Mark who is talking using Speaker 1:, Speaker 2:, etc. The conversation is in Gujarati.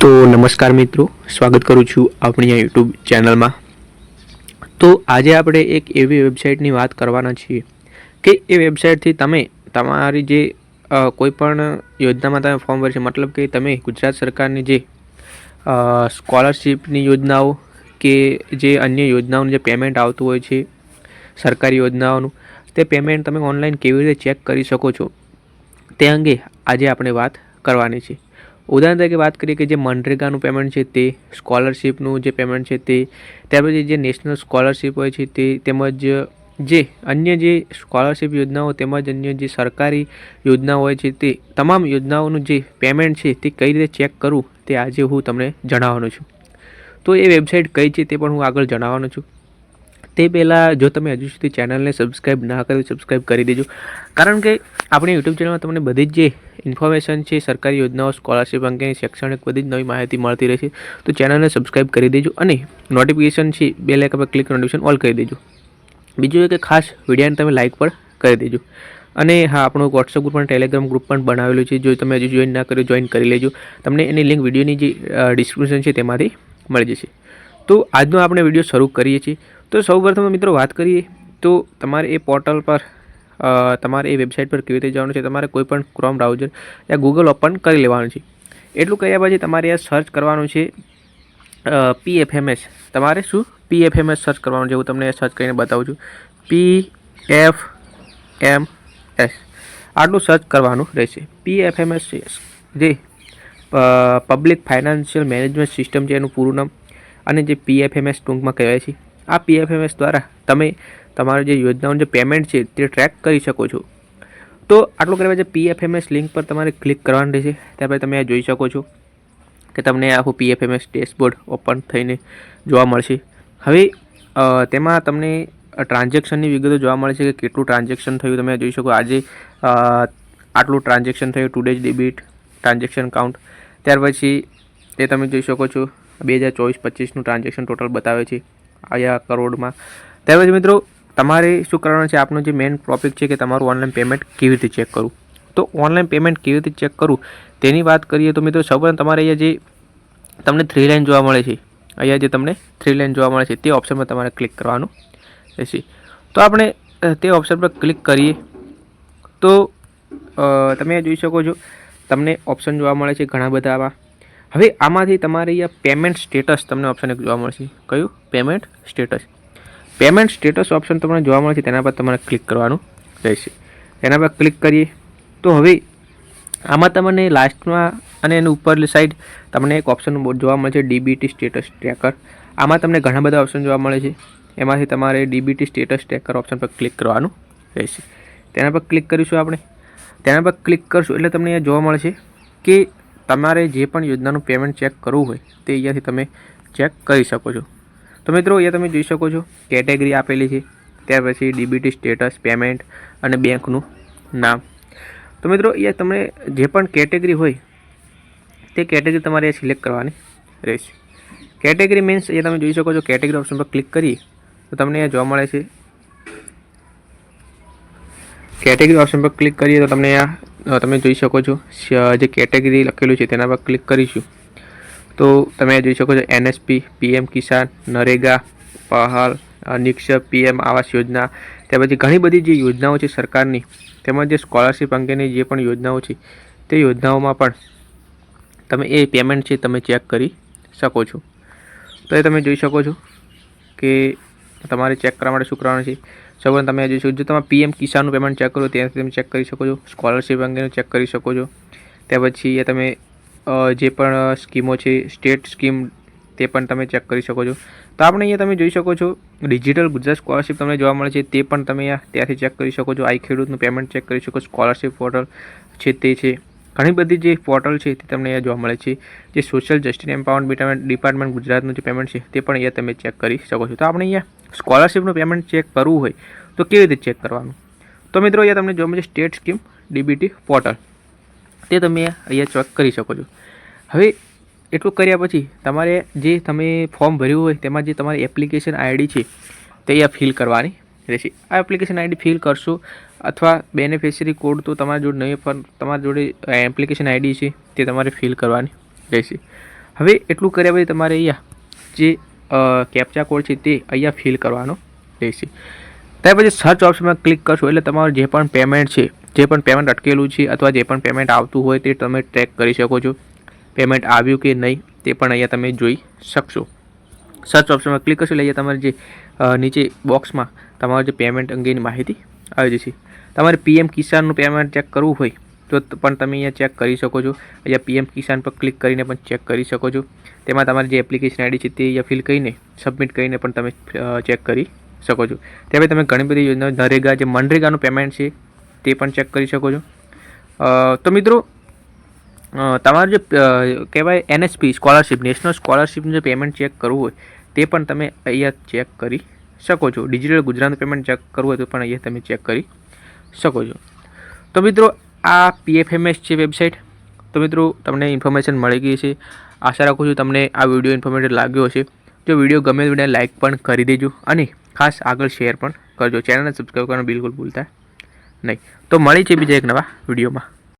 Speaker 1: તો નમસ્કાર મિત્રો, સ્વાગત કરું છું આપણી આ યુટ્યુબ ચેનલમાં. તો આજે આપણે એક એવી વેબસાઇટની વાત કરવાના છીએ કે એ વેબસાઇટથી તમે તમારી જે કોઈપણ યોજનામાં તમે ફોર્મ ભરશો, મતલબ કે તમે ગુજરાત સરકારની જે સ્કોલરશીપની યોજનાઓ કે જે અન્ય યોજનાઓનું જે પેમેન્ટ આવતું હોય છે, સરકારી યોજનાઓનું, તે પેમેન્ટ તમે ઓનલાઈન કેવી રીતે ચેક કરી શકો છો, તે અંગે આજે આપણે વાત કરવાની છે. ઉદાહરણ તરીકે વાત કરીએ કે જે મનરેગાનું પેમેન્ટ છે તે સ્કોલરશિપનું જે પેમેન્ટ છે તે, ત્યાર પછી જે નેશનલ સ્કોલરશિપ હોય છે તે, તેમજ જે અન્ય જે સ્કોલરશિપ યોજનાઓ તેમજ અન્ય જે સરકારી યોજનાઓ હોય છે તે, તમામ યોજનાઓનું જે પેમેન્ટ છે તે કઈ રીતે ચેક કરવું તે આજે હું તમને જણાવવાનો છું. તો એ વેબસાઇટ કઈ છે તે પણ હું આગળ જણાવવાનો છું. તે પહેલાં જો તમે હજુ સુધી ચેનલને સબસ્ક્રાઈબ ના કરી સબસ્ક્રાઈબ કરી દેજો. કારણ કે આપણી યુટ્યુબ ચેનલમાં તમને બધી જ જે ઇન્ફોર્મેશન છે, સરકારી યોજનાઓ સ્કોલરશિપ અંગેની શૈક્ષણિક બધી જ નવી માહિતી મળતી રહેશે તો ચેનલને સબસ્ક્રાઈબ કરી દેજો અને નોટિફિકેશન છે, બે લાઇક પર ક્લિક નોટિફિકેશન ઓલ કરી દેજો. બીજું એ કે ખાસ વિડીયોને તમે લાઇક પણ કરી દેજો. અને હા, આપણું વોટ્સઅપ ગ્રુપ અને ટેલિગ્રામ ગ્રુપ પણ બનાવેલું છે, જો તમે હજુ જોઈન ના કર્યું જોઈન કરી લેજો. તમને એની લિંક વિડીયોની જે ડિસ્ક્રિપ્શન છે તેમાંથી મળી જશે. તો આજનો આપણે વીડિયો શરૂ કરીએ છીએ. તો સૌપ્રથમ મિત્રો વાત કરીએ તો તમારે એ પોર્ટલ પર તમારે એ વેબસાઇટ પર કેવી રીતે જવાનું છે, તમારે કોઈ પણ ક્રોમ બ્રાઉઝર યા ગૂગલ ઓપન કરી લેવાનું છે. એટલું કર્યા પછી તમારે આ સર્ચ કરવાનું છે પીએફએમએસ તમારે શું? પીએફએમએસ સર્ચ કરવાનું છે, હું તમને સર્ચ કરીને બતાવું છું. પી એફ એમ એસ આટલું સર્ચ કરવાનું રહેશે. પીએફએમએસ જે પબ્લિક ફાઇનાન્શિયલ મેનેજમેન્ટ સિસ્ટમ છે, એનું પૂરું નામ. અને જે પીએફએમએસ ટૂંકમાં કહેવાય છે આ પીએફએમએસ દ્વારા તમે તમારું જે યોજનાઓનું જે પેમેન્ટ છે તે ટ્રેક કરી શકો છો. તો આટલું કરવા જે પીએફએમએસ લિંક પર તમારે ક્લિક કરવાનું રહેશે. ત્યાર પછી તમે આ જોઈ શકો છો કે તમને આખું પીએફએમએસ ડેશબોર્ડ ઓપન થઈને જોવા મળશે. હવે તેમાં તમને ટ્રાન્ઝેક્શનની વિગતો જોવા મળે છે કે કેટલું ટ્રાન્ઝેક્શન થયું તમે જોઈ શકો. આજે આટલું ટ્રાન્ઝેક્શન થયું two days debit transaction count ત્યાર પછી તે તમે જોઈ શકો છો, બે હજાર ચોવીસ પચીસનું ટ્રાન્ઝેક્શન ટોટલ બતાવે છે. આયા કરોડમાં. તેમજ મિત્રો, તમારે શું કરવાનું છે? આપનો જે મેઇન ટોપિક છે કે તમારું ઓનલાઈન પેમેન્ટ કેવી રીતે ચેક કરવું? તો ઓનલાઈન પેમેન્ટ કેવી રીતે ચેક કરવું? તેની વાત કરીએ તો મિત્રો, સૌપ્રથમ તમારે અહીંયા જે તમને થ્રી લાઇન જોવા મળે છે. અહીંયા જે તમને થ્રી લાઇન જોવા મળે છે, તે ઓપ્શન પર તમારે ક્લિક કરવાનું. રહેશે તો આપણે તે ઓપ્શન પર ક્લિક કરીએ. તો તમે જોઈ શકો છો, તમને ઓપ્શન જોવા મળે છે ઘણા બધા આવા હવે આમાંથી તમારે અહીંયા પેમેન્ટ સ્ટેટસ તમને ઓપ્શન એક જોવા મળશે. કયું? Payment status payment status option તમને જોવા મળશે, તેના પર તમારે ક્લિક કરવાનું રહેશે. તેના પર ક્લિક કરીએ. તો હવે આમાં તમને લાસ્ટમાં અને એની ઉપરની સાઈડ તમને એક ઓપ્શન જોવા મળે છે ડીબીટી સ્ટેટસ ટ્રેકર આમાં તમને ઘણા બધા ઓપ્શન જોવા મળે છે. એમાંથી તમારે ડીબીટી સ્ટેટસ ટ્રેકર ઓપ્શન પર ક્લિક કરવાનું રહેશે. તેના પર ક્લિક કરીશું આપણે. તેના પર ક્લિક કરશું એટલે તમને અહીંયા જોવા મળશે કે તમારે જે પણ યોજનાનું પેમેન્ટ ચેક કરવું હોય તે અહીંયાથી તમે ચેક કરી શકો છો. તો મિત્રો અહીંયા તમે જોઈ શકો છો કેટેગરી આપેલી છે ત્યાર પછી ડીબીટી સ્ટેટસ પેમેન્ટ અને બેંકનું નામ. તો મિત્રો અહીંયા તમને જે પણ કેટેગરી હોય તે કેટેગરી તમારે સિલેક્ટ કરવાની રહેશે. કેટેગરી મીન્સ અહીંયા તમે જોઈ શકો છો કેટેગરી ઓપ્શન પર ક્લિક કરીએ તો તમને અહીંયા જોવા મળે છે. કેટેગરી ઓપ્શન પર ક્લિક કરીએ તો તમને અ, તમે જોઈ શકો છો. જે કેટેગરી લખેલું છે તેના પર ક્લિક કરીશું. તો તમે જોઈ શકો છો, એનએસપી, પીએમ કિસાન, નરેગા, પહાલ નિક્ષેપ, પીએમ આવાસ યોજના ત્યાર પછી ઘણી બધી જે યોજનાઓ છે સરકારની, તેમજ જે સ્કોલરશિપ અંગેની જે પણ યોજનાઓ છે, તે યોજનાઓમાં પણ તમે એ પેમેન્ટ છે તમે ચેક કરી શકો છો. તો એ તમે જોઈ શકો છો કે તમારે ચેક કરવા માટે શું કરવાનું છે? સૌપ્રથમ તમે જોઈ શકો જો તમે પીએમ કિસાનનું પેમેન્ટ ચેક કરો ત્યાંથી તમે ચેક કરી શકો છો. સ્કોલરશિપ અંગેનું ચેક કરી શકો છો. ત્યાર પછી તમે જે પણ સ્કીમો છે સ્ટેટ સ્કીમ તે પણ તમે ચેક કરી શકો છો. તો આપણે અહીંયા તમે જોઈ શકો છો ડિજિટલ ગુજરાત સ્કોલરશિપ તમને જોવા મળે છે, તે પણ તમે ત્યાંથી ચેક કરી શકો છો. આઈ ખેડૂતનું પેમેન્ટ ચેક કરી શકો સ્કોલરશિપ પોર્ટલ છે તે છે. ઘણી બધી જે પોર્ટલ છે તે તમને અહીંયા જોવા મળે છે. જે સોશિયલ જસ્ટિસ એમ્પાવરમેન્ટ ડિપાર્ટમેન્ટ ગુજરાતનું જે પેમેન્ટ છે તે પણ અહીંયા તમે ચેક કરી શકો છો. તો આપણે અહીંયા સ્કોલરશિપનું પેમેન્ટ ચેક કરવું હોય તો કેવી રીતે ચેક કરવાનું? તો મિત્રો અહીંયા તમને જોવા મળે છે સ્ટેટ સ્કીમ ડીબીટી પોર્ટલ તે તમે અહીંયા ચેક કરી શકો છો. હવે એટલું કર્યા પછી તમારે જે તમે ફોર્મ ભર્યું હોય તેમાં જે તમારી એપ્લિકેશન આઈડી છે તે અહીંયા ફિલ કરવાની રહેશે. આ એપ્લિકેશન આઈડી ફિલ કરશો અથવા બેનિફિશરી કોડ તો તમારા જોડે નહીં, પણ તમારી જોડે એપ્લિકેશન આઈડી છે તે તમારે ફિલ કરવાની રહેશે. હવે એટલું કર્યા પછી તમારે અહીંયા જે કેપ્ચા કોડ છે તે અહીંયા ફિલ કરવાનો રહેશે. ત્યાર પછી સર્ચ ઓપ્શનમાં ક્લિક કરશો એટલે તમારું જે પણ પેમેન્ટ છે, જે પણ પેમેન્ટ અટકેલું છે અથવા જે પણ પેમેન્ટ આવતું હોય તે તમે ટ્રેક કરી શકો છો. પેમેન્ટ આવ્યું કે નહીં તે પણ અહીંયા તમે જોઈ શકશો. સર્ચ ઓપ્શનમાં ક્લિક કરશો એટલે અહીંયા તમારે જે નીચે બોક્સમાં તમારું જે પેમેન્ટ અંગેની માહિતી આવી જશે. તમારે પીએમ કિસાનનું પેમેન્ટ ચેક કરવું હોય, તો પણ તમે અહીંયા ચેક કરી શકો છો. અહીંયા પીએમ કિસાન પર ક્લિક કરીને પણ ચેક કરી શકો છો. તેમાં તમારી જે એપ્લિકેશન આઈડી છે તે અહીંયા ફિલ કરીને સબમિટ કરીને પણ તમે ચેક કરી શકો છો. ત્યારબાદ તમે ઘણી બધી યોજના, નરેગા જે મનરેગાનું પેમેન્ટ છે, તે પણ ચેક કરી શકો છો. તો મિત્રો તમારું જે કહેવાય એનએસપી સ્કોલરશિપ નેશનલ સ્કોલરશિપનું જે પેમેન્ટ ચેક કરવું હોય, તે પણ તમે અહીંયા ચેક કરી શકો છો. ડિજિટલ ગુજરાત પેમેન્ટ ચેક કરવું હોય તો પણ અહીંયા તમે ચેક કરી શકો છો. તો મિત્રો, આ પીએફએમએસ છે વેબસાઇટ તો મિત્રો, તમને ઇન્ફોર્મેશન મળી ગઈ છે આશા રાખું છું તમને આ વીડિયો ઇન્ફોર્મેટિવ લાગ્યો હશે. જો વીડિયો ગમે તો વિડીયોને લાઇક પણ કરી દેજો અને ખાસ આગળ શેર પણ કરજો. ચેનલને સબસ્ક્રાઈબ કરવાનું બિલકુલ ભૂલતા નહીં. તો મળી છે બીજા એક નવા વિડીયોમાં